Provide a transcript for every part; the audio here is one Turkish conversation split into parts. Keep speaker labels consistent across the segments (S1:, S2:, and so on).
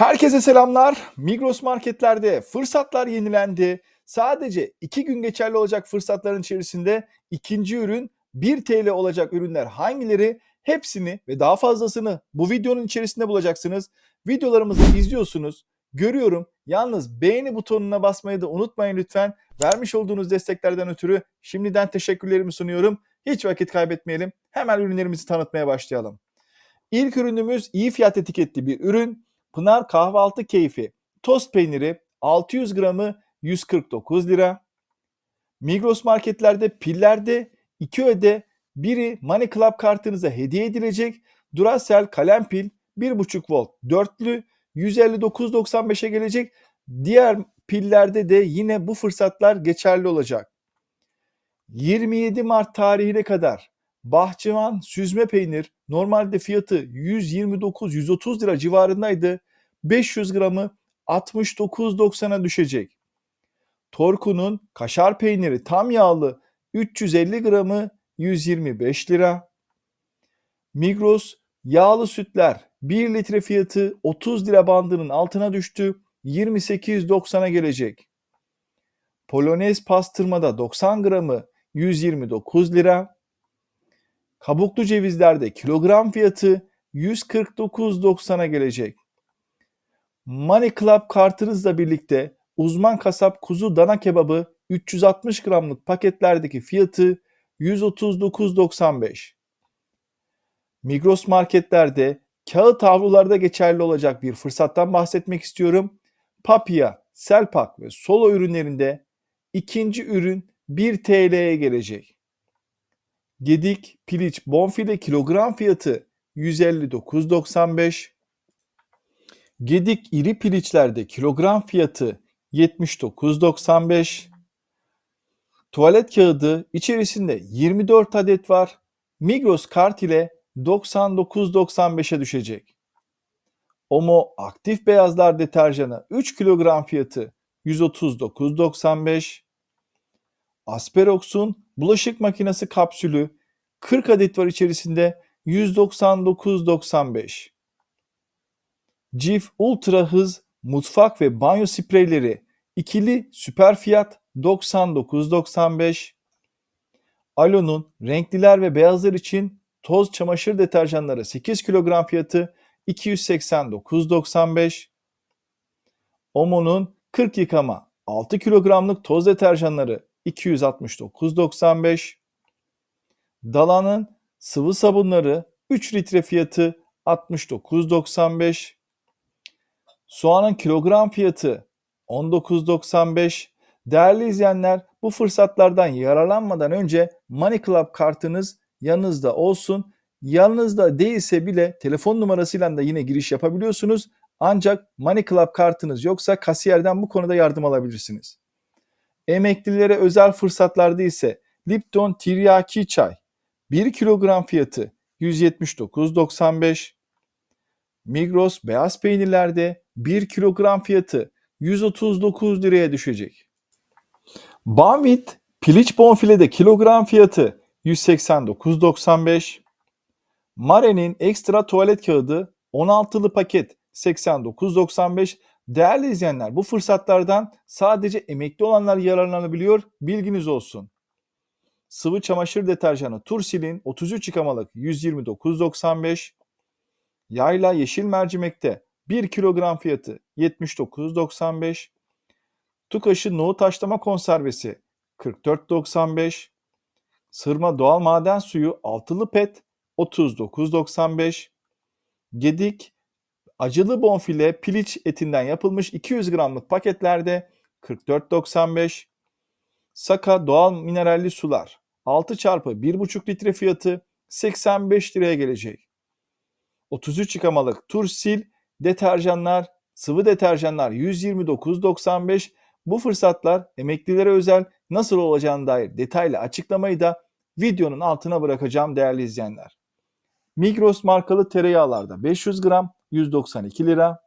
S1: Herkese selamlar. Migros marketlerde fırsatlar yenilendi. Sadece 2 gün geçerli olacak fırsatların içerisinde ikinci ürün 1 TL olacak ürünler hangileri? Hepsini ve daha fazlasını bu videonun içerisinde bulacaksınız. Videolarımızı izliyorsunuz. Görüyorum. Yalnız beğeni butonuna basmayı da unutmayın lütfen. Vermiş olduğunuz desteklerden ötürü şimdiden teşekkürlerimi sunuyorum. Hiç vakit kaybetmeyelim. Hemen ürünlerimizi tanıtmaya başlayalım. İlk ürünümüz iyi fiyat etiketli bir ürün. Pınar kahvaltı keyfi tost peyniri 600 gramı 149 lira. Migros marketlerde pillerde 2 öde biri Money Club kartınıza hediye edilecek. Duracell kalem pil 1.5 volt dörtlü 159.95'e gelecek. Diğer pillerde de yine bu fırsatlar geçerli olacak. 27 Mart tarihine kadar Bahçıvan süzme peynir normalde fiyatı 129-130 lira civarındaydı. 500 gramı 69.90'a düşecek. Torku'nun kaşar peyniri tam yağlı 350 gramı 125 lira. Migros yağlı sütler 1 litre fiyatı 30 lira bandının altına düştü. 28.90'a gelecek. Polonez pastırmada 90 gramı 129 lira. Kabuklu cevizlerde kilogram fiyatı 149.90'a gelecek. Money Club kartınızla birlikte uzman kasap kuzu dana kebabı 360 gramlık paketlerdeki fiyatı 139.95. Migros marketlerde kağıt havlularda geçerli olacak bir fırsattan bahsetmek istiyorum. Papia, Selpak ve Solo ürünlerinde ikinci ürün 1 TL'ye gelecek. Gedik piliç bonfile kilogram fiyatı 159.95. Gedik iri piliçlerde kilogram fiyatı 79.95. Tuvalet kağıdı içerisinde 24 adet var. Migros kart ile 99.95'e düşecek. Omo aktif beyazlar deterjanı 3 kilogram fiyatı 139.95. Asperox'un bulaşık makinesi kapsülü 40 adet var içerisinde 199.95. Cif Ultra Hız mutfak ve banyo spreyleri ikili süper fiyat 99.95. Alo'nun renkliler ve beyazlar için toz çamaşır deterjanları 8 kilogram fiyatı 289.95. Omo'nun 40 yıkama 6 kilogramlık toz deterjanları 269.95. Dala'nın sıvı sabunları 3 litre fiyatı 69.95. Soğanın kilogram fiyatı 19.95. Değerli izleyenler bu fırsatlardan yararlanmadan önce Money Club kartınız yanınızda olsun. Yanınızda değilse bile telefon numarasıyla da yine giriş yapabiliyorsunuz. Ancak Money Club kartınız yoksa kasiyerden bu konuda yardım alabilirsiniz. Emeklilere özel fırsatlarda ise Lipton Tiryaki çay 1 kilogram fiyatı 179.95. Migros beyaz peynirlerde 1 kilogram fiyatı 139 liraya düşecek. Banvit piliç bonfilede kilogram fiyatı 189.95. Mare'nin ekstra tuvalet kağıdı 16'lı paket 89.95. Değerli izleyenler bu fırsatlardan sadece emekli olanlar yararlanabiliyor. Bilginiz olsun. Sıvı çamaşır deterjanı Tursil'in 33 yıkamalık 129.95. Yayla yeşil mercimekte 1 kilogram fiyatı 79.95. Tukaşı nohut haşlama konservesi 44.95. Sırma doğal maden suyu altılı pet 39.95. Gedik acılı bonfile piliç etinden yapılmış 200 gramlık paketlerde 44.95. Saka doğal mineralli sular 6 çarpı 1,5 litre fiyatı 85 liraya gelecek. 33 yıkamalık Tursil deterjanlar, sıvı deterjanlar 129.95. Bu fırsatlar emeklilere özel nasıl olacağına dair detaylı açıklamayı da videonun altına bırakacağım değerli izleyenler. Migros markalı tereyağlarda 500 gram 192 lira.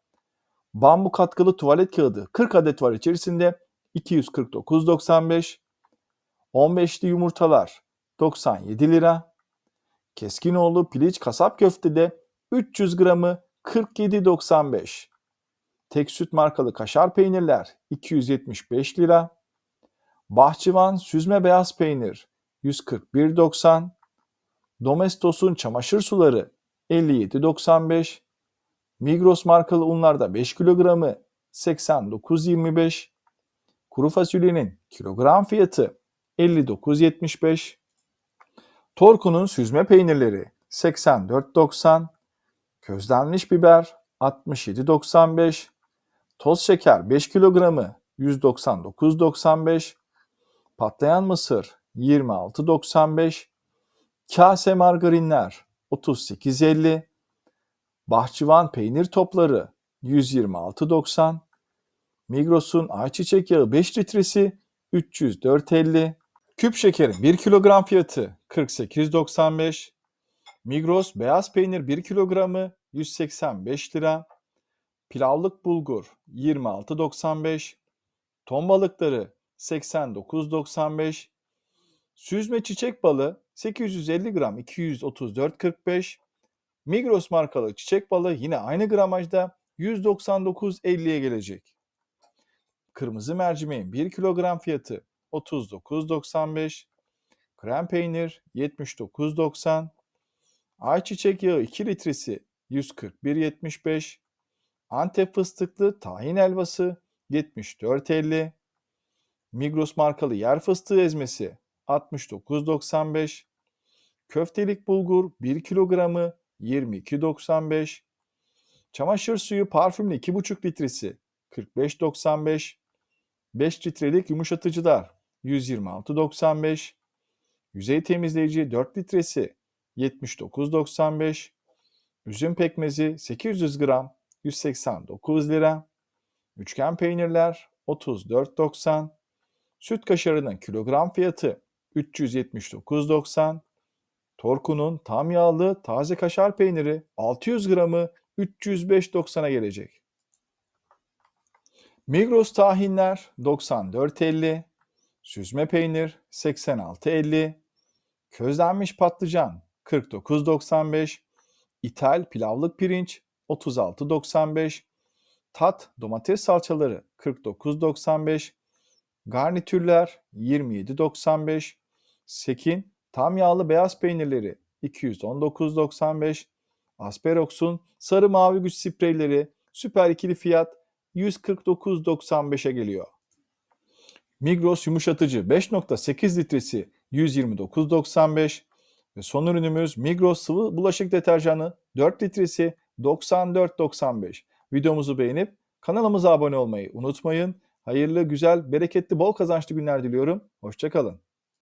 S1: Bambu katkılı tuvalet kağıdı 40 adet var içerisinde 249.95. 15'li yumurtalar 97 lira. Keskinoğlu piliç kasap köftede 300 gramı 47.95. tek süt markalı kaşar peynirler 275 lira. Bahçıvan süzme beyaz peynir 141.90. Domestos'un çamaşır suları 57.95. Migros markalı unlarda 5 kilogramı 89.25. Kuru fasulyenin kilogram fiyatı 59.75. Torku'nun süzme peynirleri 84.90. Közlenmiş biber 67.95. Toz şeker 5 kilogramı 199.95. Patlayan mısır 26.95. Kase margarinler 38.50. Bahçıvan peynir topları 126.90. Migros'un ayçiçek yağı 5 litresi 304.50. Küp şekerin 1 kilogram fiyatı 48.95. Migros beyaz peynir 1 kilogramı 185 lira. Pilavlık bulgur 26.95. Ton balıkları 89.95. Süzme çiçek balı 850 gram 234.45. Migros markalı çiçek balı yine aynı gramajda 199.50'ye gelecek. Kırmızı mercimeğin 1 kilogram fiyatı 39.95. Krem peynir 79.90. Ayçiçek yağı 2 litresi 141.75. Antep fıstıklı tahin helvası 74.50. Migros markalı yer fıstığı ezmesi 69.95. Köftelik bulgur 1 kilogramı 22.95. Çamaşır suyu parfümlü 2,5 litresi 45.95. 5 litrelik yumuşatıcılar 126.95. Yüzey temizleyici 4 litresi 79.95. Üzüm pekmezi 800 gram 189 lira. Üçgen peynirler 34.90. Süt kaşarının kilogram fiyatı 379.90. Torku'nun tam yağlı taze kaşar peyniri 600 gramı 305.90'a gelecek. Migros tahinler 94.50. Süzme peynir 86.50. Közlenmiş patlıcan 49.95. İthal pilavlık pirinç 36.95. Tat domates salçaları 49.95. Garnitürler 27.95. Sekin tam yağlı beyaz peynirleri 219.95. Asperox'un sarı mavi güç spreyleri süper ikili fiyat 149.95'e geliyor. Migros yumuşatıcı 5.8 litresi 129.95 ve son ürünümüz Migros sıvı bulaşık deterjanı 4 litresi 94.95. Videomuzu beğenip kanalımıza abone olmayı unutmayın. Hayırlı, güzel, bereketli, bol kazançlı günler diliyorum. Hoşçakalın.